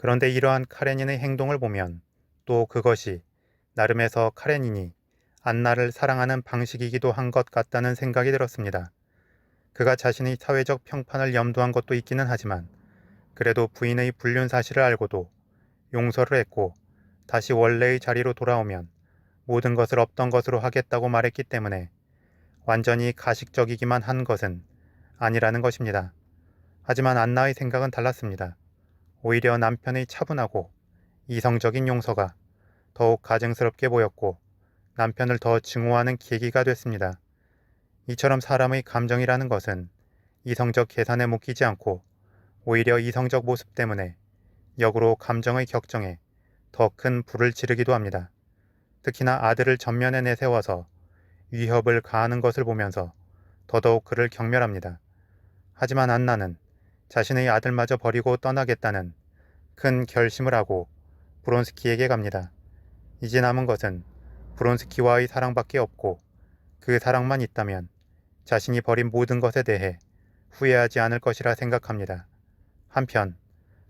그런데 이러한 카레닌의 행동을 보면 또 그것이 나름에서 카레닌이 안나를 사랑하는 방식이기도 한 것 같다는 생각이 들었습니다. 그가 자신의 사회적 평판을 염두한 것도 있기는 하지만 그래도 부인의 불륜 사실을 알고도 용서를 했고 다시 원래의 자리로 돌아오면 모든 것을 없던 것으로 하겠다고 말했기 때문에 완전히 가식적이기만 한 것은 아니라는 것입니다. 하지만 안나의 생각은 달랐습니다. 오히려 남편의 차분하고 이성적인 용서가 더욱 가증스럽게 보였고 남편을 더 증오하는 계기가 됐습니다. 이처럼 사람의 감정이라는 것은 이성적 계산에 묶이지 않고 오히려 이성적 모습 때문에 역으로 감정의 격정에 더 큰 불을 지르기도 합니다. 특히나 아들을 전면에 내세워서 위협을 가하는 것을 보면서 더더욱 그를 경멸합니다. 하지만 안나는 자신의 아들마저 버리고 떠나겠다는 큰 결심을 하고 브론스키에게 갑니다. 이제 남은 것은 브론스키와의 사랑밖에 없고 그 사랑만 있다면 자신이 버린 모든 것에 대해 후회하지 않을 것이라 생각합니다. 한편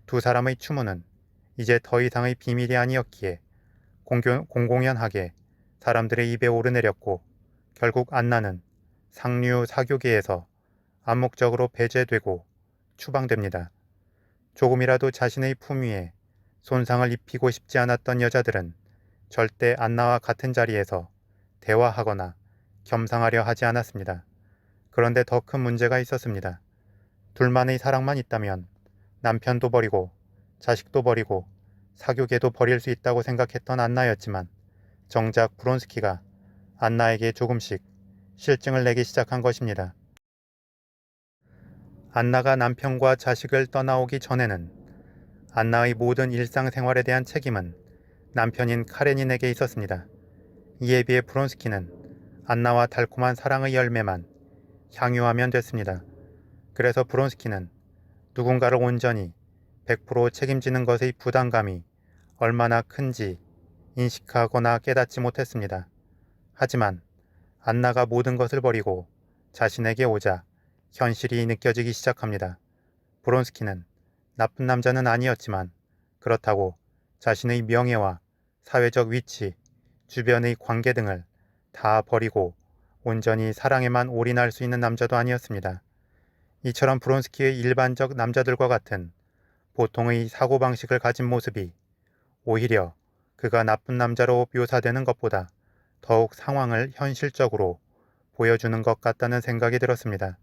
두 사람의 추모는 이제 더 이상의 비밀이 아니었기에 공교, 공공연하게 사람들의 입에 오르내렸고 결국 안나는 상류 사교계에서 암묵적으로 배제되고 추방됩니다. 조금이라도 자신의 품위에 손상을 입히고 싶지 않았던 여자들은 절대 안나와 같은 자리에서 대화하거나 겸상하려 하지 않았습니다. 그런데 더 큰 문제가 있었습니다. 둘만의 사랑만 있다면 남편도 버리고 자식도 버리고 사교계도 버릴 수 있다고 생각했던 안나였지만 정작 브론스키가 안나에게 조금씩 실증을 내기 시작한 것입니다. 안나가 남편과 자식을 떠나오기 전에는 안나의 모든 일상생활에 대한 책임은 남편인 카레닌에게 있었습니다. 이에 비해 브론스키는 안나와 달콤한 사랑의 열매만 향유하면 됐습니다. 그래서 브론스키는 누군가를 온전히 100% 책임지는 것의 부담감이 얼마나 큰지 인식하거나 깨닫지 못했습니다. 하지만 안나가 모든 것을 버리고 자신에게 오자 현실이 느껴지기 시작합니다. 브론스키는 나쁜 남자는 아니었지만 그렇다고 자신의 명예와 사회적 위치, 주변의 관계 등을 다 버리고 온전히 사랑에만 올인할 수 있는 남자도 아니었습니다. 이처럼 브론스키의 일반적 남자들과 같은 보통의 사고방식을 가진 모습이 오히려 그가 나쁜 남자로 묘사되는 것보다 더욱 상황을 현실적으로 보여주는 것 같다는 생각이 들었습니다.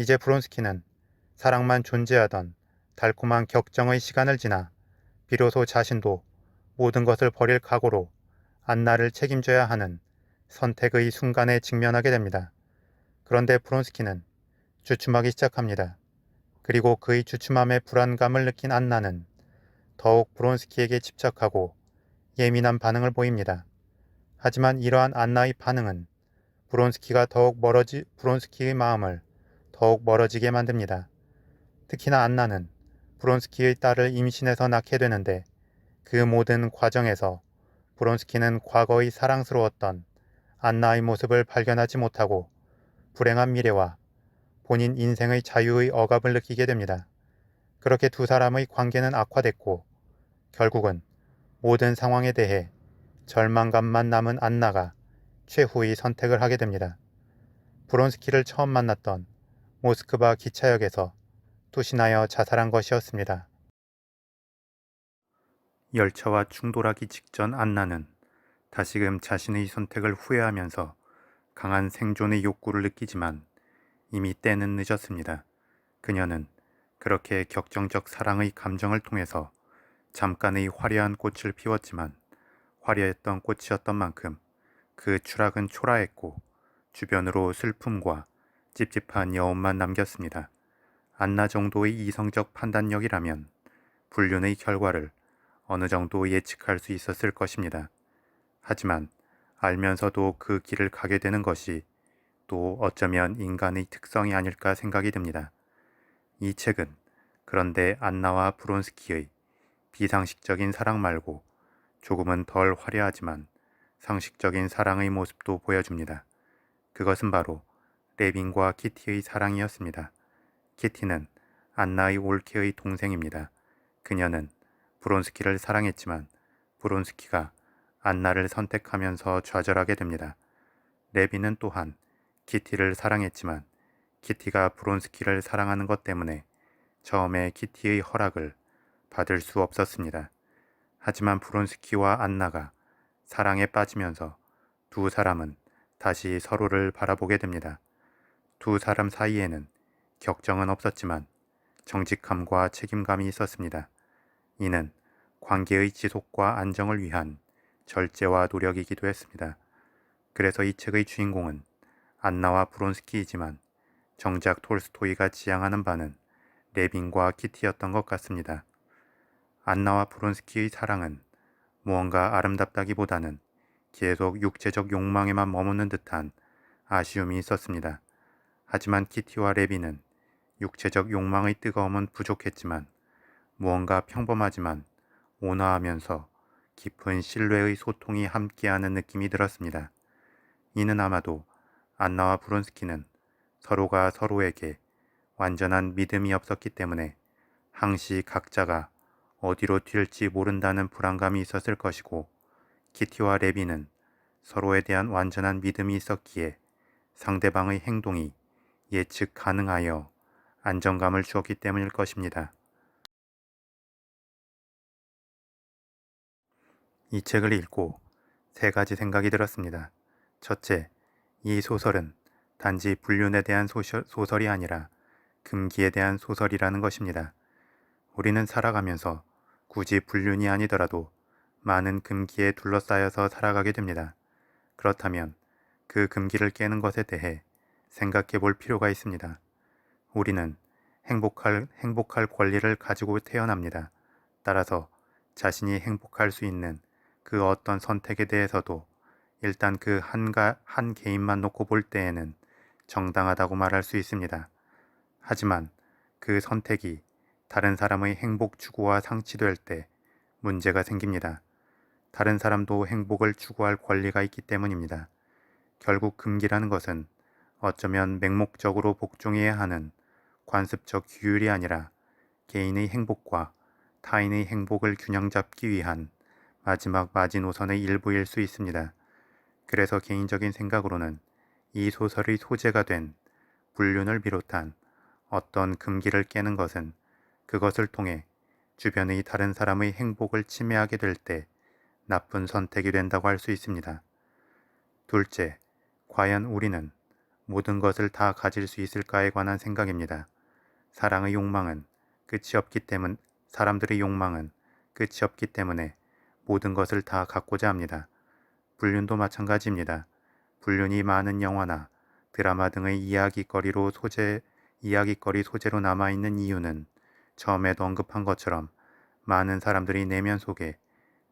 이제 브론스키는 사랑만 존재하던 달콤한 격정의 시간을 지나 비로소 자신도 모든 것을 버릴 각오로 안나를 책임져야 하는 선택의 순간에 직면하게 됩니다. 그런데 브론스키는 주춤하기 시작합니다. 그리고 그의 주춤함에 불안감을 느낀 안나는 더욱 브론스키에게 집착하고 예민한 반응을 보입니다. 하지만 이러한 안나의 반응은 브론스키가 더욱 멀어지 브론스키의 마음을 더욱 멀어지게 만듭니다. 특히나 안나는 브론스키의 딸을 임신해서 낳게 되는데 그 모든 과정에서 브론스키는 과거의 사랑스러웠던 안나의 모습을 발견하지 못하고 불행한 미래와 본인 인생의 자유의 억압을 느끼게 됩니다. 그렇게 두 사람의 관계는 악화됐고 결국은 모든 상황에 대해 절망감만 남은 안나가 최후의 선택을 하게 됩니다. 브론스키를 처음 만났던 모스크바 기차역에서 투신하여 자살한 것이었습니다. 열차와 충돌하기 직전 안나는 다시금 자신의 선택을 후회하면서 강한 생존의 욕구를 느끼지만 이미 때는 늦었습니다. 그녀는 그렇게 격정적 사랑의 감정을 통해서 잠깐의 화려한 꽃을 피웠지만 화려했던 꽃이었던 만큼 그 추락은 초라했고 주변으로 슬픔과 찝찝한 여운만 남겼습니다. 안나 정도의 이성적 판단력이라면 불륜의 결과를 어느 정도 예측할 수 있었을 것입니다. 하지만 알면서도 그 길을 가게 되는 것이 또 어쩌면 인간의 특성이 아닐까 생각이 듭니다. 이 책은 그런데 안나와 브론스키의 비상식적인 사랑 말고 조금은 덜 화려하지만 상식적인 사랑의 모습도 보여줍니다. 그것은 바로 레빈과 키티의 사랑이었습니다. 키티는 안나의 올케의 동생입니다. 그녀는 브론스키를 사랑했지만 브론스키가 안나를 선택하면서 좌절하게 됩니다. 레비는 또한 키티를 사랑했지만 키티가 브론스키를 사랑하는 것 때문에 처음에 키티의 허락을 받을 수 없었습니다. 하지만 브론스키와 안나가 사랑에 빠지면서 두 사람은 다시 서로를 바라보게 됩니다. 두 사람 사이에는 격정은 없었지만 정직함과 책임감이 있었습니다. 이는 관계의 지속과 안정을 위한 절제와 노력이기도 했습니다. 그래서 이 책의 주인공은 안나와 브론스키이지만 정작 톨스토이가 지향하는 바는 레빈과 키티였던 것 같습니다. 안나와 브론스키의 사랑은 무언가 아름답다기보다는 계속 육체적 욕망에만 머무는 듯한 아쉬움이 있었습니다. 하지만 키티와 레비는 육체적 욕망의 뜨거움은 부족했지만 무언가 평범하지만 온화하면서 깊은 신뢰의 소통이 함께하는 느낌이 들었습니다. 이는 아마도 안나와 브론스키는 서로가 서로에게 완전한 믿음이 없었기 때문에 항시 각자가 어디로 튈지 모른다는 불안감이 있었을 것이고 키티와 레비는 서로에 대한 완전한 믿음이 있었기에 상대방의 행동이 예측 가능하여 안정감을 주었기 때문일 것입니다. 이 책을 읽고 세 가지 생각이 들었습니다. 첫째, 이 소설은 단지 불륜에 대한 소설, 소설이 아니라 금기에 대한 소설이라는 것입니다. 우리는 살아가면서 굳이 불륜이 아니더라도 많은 금기에 둘러싸여서 살아가게 됩니다. 그렇다면 그 금기를 깨는 것에 대해 생각해 볼 필요가 있습니다. 우리는 행복할, 행복할 권리를 가지고 태어납니다. 따라서 자신이 행복할 수 있는 그 어떤 선택에 대해서도 일단 그 한가, 한 개인만 놓고 볼 때에는 정당하다고 말할 수 있습니다. 하지만 그 선택이 다른 사람의 행복 추구와 상치될 때 문제가 생깁니다. 다른 사람도 행복을 추구할 권리가 있기 때문입니다. 결국 금기라는 것은 어쩌면 맹목적으로 복종해야 하는 관습적 규율이 아니라 개인의 행복과 타인의 행복을 균형 잡기 위한 마지막 마지노선의 일부일 수 있습니다. 그래서 개인적인 생각으로는 이 소설의 소재가 된 불륜을 비롯한 어떤 금기를 깨는 것은 그것을 통해 주변의 다른 사람의 행복을 침해하게 될 때 나쁜 선택이 된다고 할 수 있습니다. 둘째, 과연 우리는 모든 것을 다 가질 수 있을까에 관한 생각입니다. 사랑의 욕망은 끝이 없기 때문, 사람들의 욕망은 끝이 없기 때문에 모든 것을 다 갖고자 합니다. 불륜도 마찬가지입니다. 불륜이 많은 영화나 드라마 등의 이야기거리로 소재, 이야기거리 소재로 남아 있는 이유는 처음에도 언급한 것처럼 많은 사람들이 내면 속에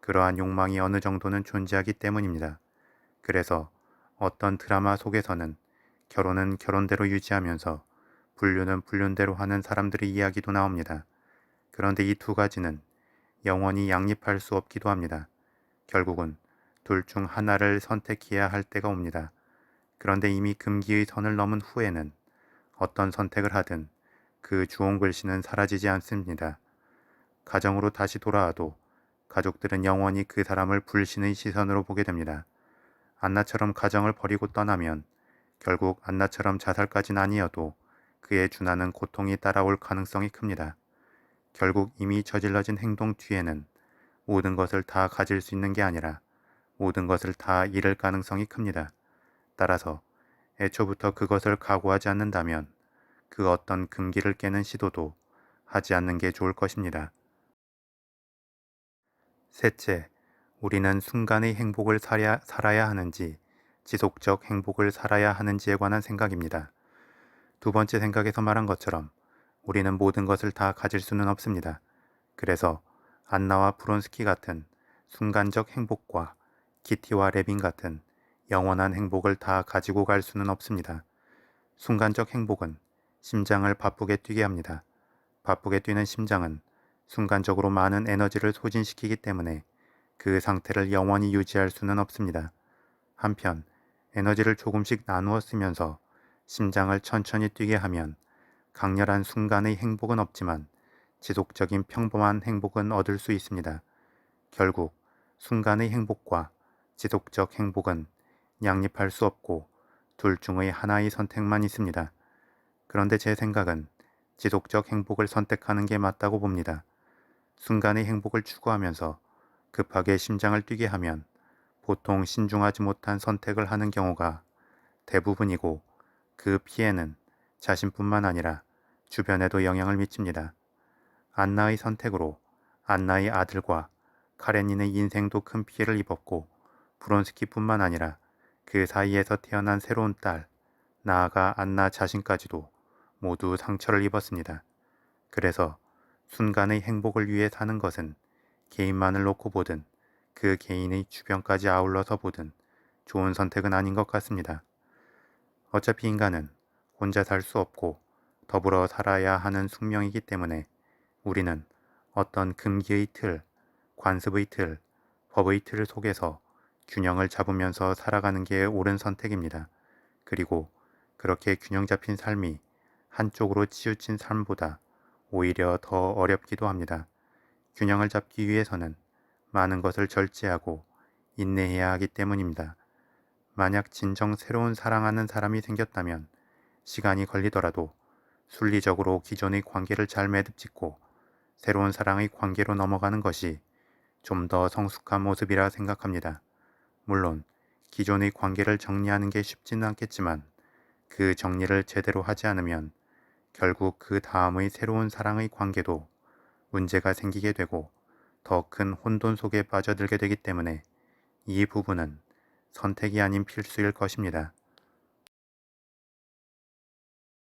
그러한 욕망이 어느 정도는 존재하기 때문입니다. 그래서 어떤 드라마 속에서는 결혼은 결혼대로 유지하면서 불륜은 불륜대로 하는 사람들의 이야기도 나옵니다. 그런데 이 두 가지는 영원히 양립할 수 없기도 합니다. 결국은 둘 중 하나를 선택해야 할 때가 옵니다. 그런데 이미 금기의 선을 넘은 후에는 어떤 선택을 하든 그 주홍 글씨는 사라지지 않습니다. 가정으로 다시 돌아와도 가족들은 영원히 그 사람을 불신의 시선으로 보게 됩니다. 안나처럼 가정을 버리고 떠나면 결국 안나처럼 자살까지는 아니어도 그의 준하는 고통이 따라올 가능성이 큽니다. 결국 이미 저질러진 행동 뒤에는 모든 것을 다 가질 수 있는 게 아니라 모든 것을 다 잃을 가능성이 큽니다. 따라서 애초부터 그것을 각오하지 않는다면 그 어떤 금기를 깨는 시도도 하지 않는 게 좋을 것입니다. 셋째, 우리는 순간의 행복을 살아야 하는지 지속적 행복을 살아야 하는지에 관한 생각입니다. 두 번째 생각에서 말한 것처럼 우리는 모든 것을 다 가질 수는 없습니다. 그래서 안나와 브론스키 같은 순간적 행복과 키티와 레빈 같은 영원한 행복을 다 가지고 갈 수는 없습니다. 순간적 행복은 심장을 바쁘게 뛰게 합니다. 바쁘게 뛰는 심장은 순간적으로 많은 에너지를 소진시키기 때문에 그 상태를 영원히 유지할 수는 없습니다. 한편 에너지를 조금씩 나누어 쓰면서 심장을 천천히 뛰게 하면 강렬한 순간의 행복은 없지만 지속적인 평범한 행복은 얻을 수 있습니다. 결국 순간의 행복과 지속적 행복은 양립할 수 없고 둘 중의 하나의 선택만 있습니다. 그런데 제 생각은 지속적 행복을 선택하는 게 맞다고 봅니다. 순간의 행복을 추구하면서 급하게 심장을 뛰게 하면 보통 신중하지 못한 선택을 하는 경우가 대부분이고 그 피해는 자신뿐만 아니라 주변에도 영향을 미칩니다. 안나의 선택으로 안나의 아들과 카레닌의 인생도 큰 피해를 입었고 브론스키뿐만 아니라 그 사이에서 태어난 새로운 딸, 나아가 안나 자신까지도 모두 상처를 입었습니다. 그래서 순간의 행복을 위해 사는 것은 개인만을 놓고 보든 그 개인의 주변까지 아울러서 보든 좋은 선택은 아닌 것 같습니다. 어차피 인간은 혼자 살 수 없고 더불어 살아야 하는 숙명이기 때문에 우리는 어떤 금기의 틀, 관습의 틀, 법의 틀 속에서 균형을 잡으면서 살아가는 게 옳은 선택입니다. 그리고 그렇게 균형 잡힌 삶이 한쪽으로 치우친 삶보다 오히려 더 어렵기도 합니다. 균형을 잡기 위해서는 많은 것을 절제하고 인내해야 하기 때문입니다. 만약 진정 새로운 사랑하는 사람이 생겼다면 시간이 걸리더라도 순리적으로 기존의 관계를 잘 매듭 짓고 새로운 사랑의 관계로 넘어가는 것이 좀 더 성숙한 모습이라 생각합니다. 물론 기존의 관계를 정리하는 게 쉽지는 않겠지만 그 정리를 제대로 하지 않으면 결국 그 다음의 새로운 사랑의 관계도 문제가 생기게 되고 더 큰 혼돈 속에 빠져들게 되기 때문에 이 부분은 선택이 아닌 필수일 것입니다.